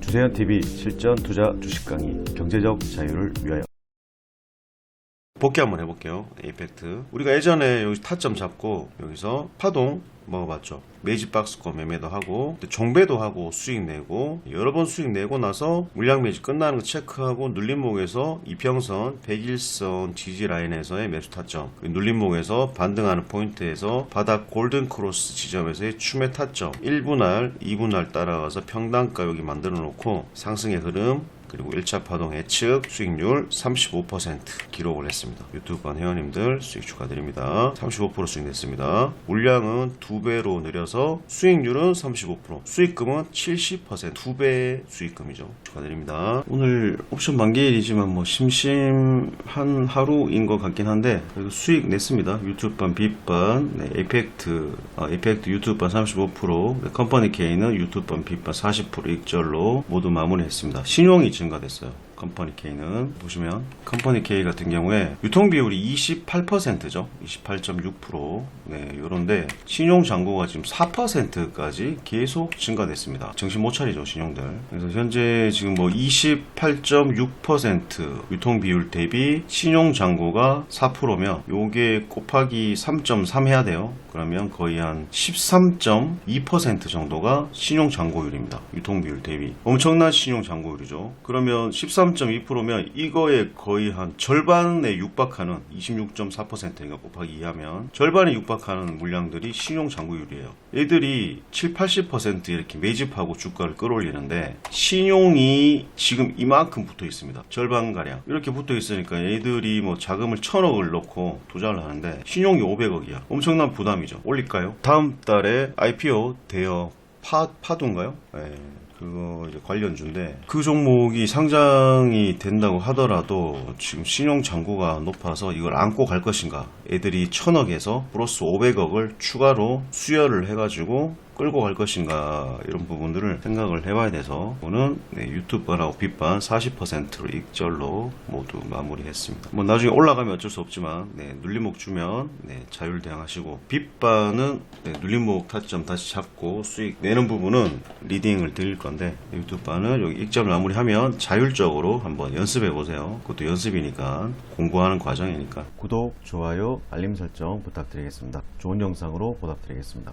주세현 TV 실전 투자 주식 강의 경제적 자유를 위하여 복귀 한번 해볼게요. 에이펙트. 우리가 예전에 여기 타점 잡고 여기서 파동 먹어봤죠. 매직 박스권 매매도 하고 종배도 하고 수익 내고 여러 번 수익 내고 나서 물량 매직 끝나는 거 체크하고 눌림목에서 이평선 101선 지지 라인에서의 매수 타점 그 눌림목에서 반등하는 포인트에서 바닥 골든 크로스 지점에서의 추매 타점 1분할 2분할 따라가서 평단가 여기 만들어 놓고 상승의 흐름 그리고 1차 파동 예측 수익률 35% 기록을 했습니다. 유튜브 반 회원님들 수익 축하드립니다. 35% 수익 냈습니다. 물량은 2배로 늘려서 수익률은 35%, 수익금은 70%, 2배의 수익금이죠. 축하드립니다. 오늘 옵션 만기일이지만 뭐 심심한 하루인 것 같긴 한데 수익 냈습니다. 유튜브 반 빗반, 네, 에이펙트, 아, 에이펙트 유튜브 반 35%, 네, 컴퍼니 K는 유튜브 반 빗반 40% 익절로 모두 마무리했습니다. 신용이 증가됐어요. 컴퍼니 K는 보시면 컴퍼니 K 같은 경우에 유통 비율이 28%죠. 28.6%. 네, 요런데 신용 잔고가 지금 4%까지 계속 증가됐습니다. 정신 못 차리죠, 신용들. 그래서 현재 지금 뭐 28.6% 유통 비율 대비 신용 잔고가 4%면 요게 곱하기 3.3 해야 돼요. 그러면 거의 한 13.2% 정도가 신용 잔고율입니다. 유통 비율 대비. 엄청난 신용 잔고율이죠. 그러면 13.2%면 이거에 거의 한 절반에 육박하는 26.4%인가 곱하기 2하면 절반에 육박하는 물량들이 신용 잔고율이에요. 얘들이 7, 80% 이렇게 매집하고 주가를 끌어올리는데 신용이 지금 이만큼 붙어 있습니다. 절반 가량. 이렇게 붙어 있으니까 얘들이 뭐 자금을 천억을 넣고 투자를 하는데 신용이 500억이야. 엄청난 부담이죠. 올릴까요? 다음 달에 IPO 대여 파, 파도인가요? 네. 그거 이제 관련주인데 그 종목이 상장이 된다고 하더라도 지금 신용 잔고가 높아서 이걸 안고 갈 것인가 애들이 천억에서 플러스 500억을 추가로 수여를 해가지고 끌고 갈 것인가 이런 부분들을 생각을 해봐야 돼서 오늘 네, 유튜브반하고 빗반 40%로 익절로 모두 마무리했습니다. 뭐 나중에 올라가면 어쩔 수 없지만 네, 눌림목 주면 네, 자율 대응하시고 빗반은 네, 눌림목 타점 다시 잡고 수익 내는 부분은 리딩을 드릴 건데 유튜브 반은 여기 익절 마무리하면 자율적으로 한번 연습해 보세요. 그것도 연습이니까 공부하는 과정이니까 구독, 좋아요, 알림 설정 부탁드리겠습니다. 좋은 영상으로 보답드리겠습니다.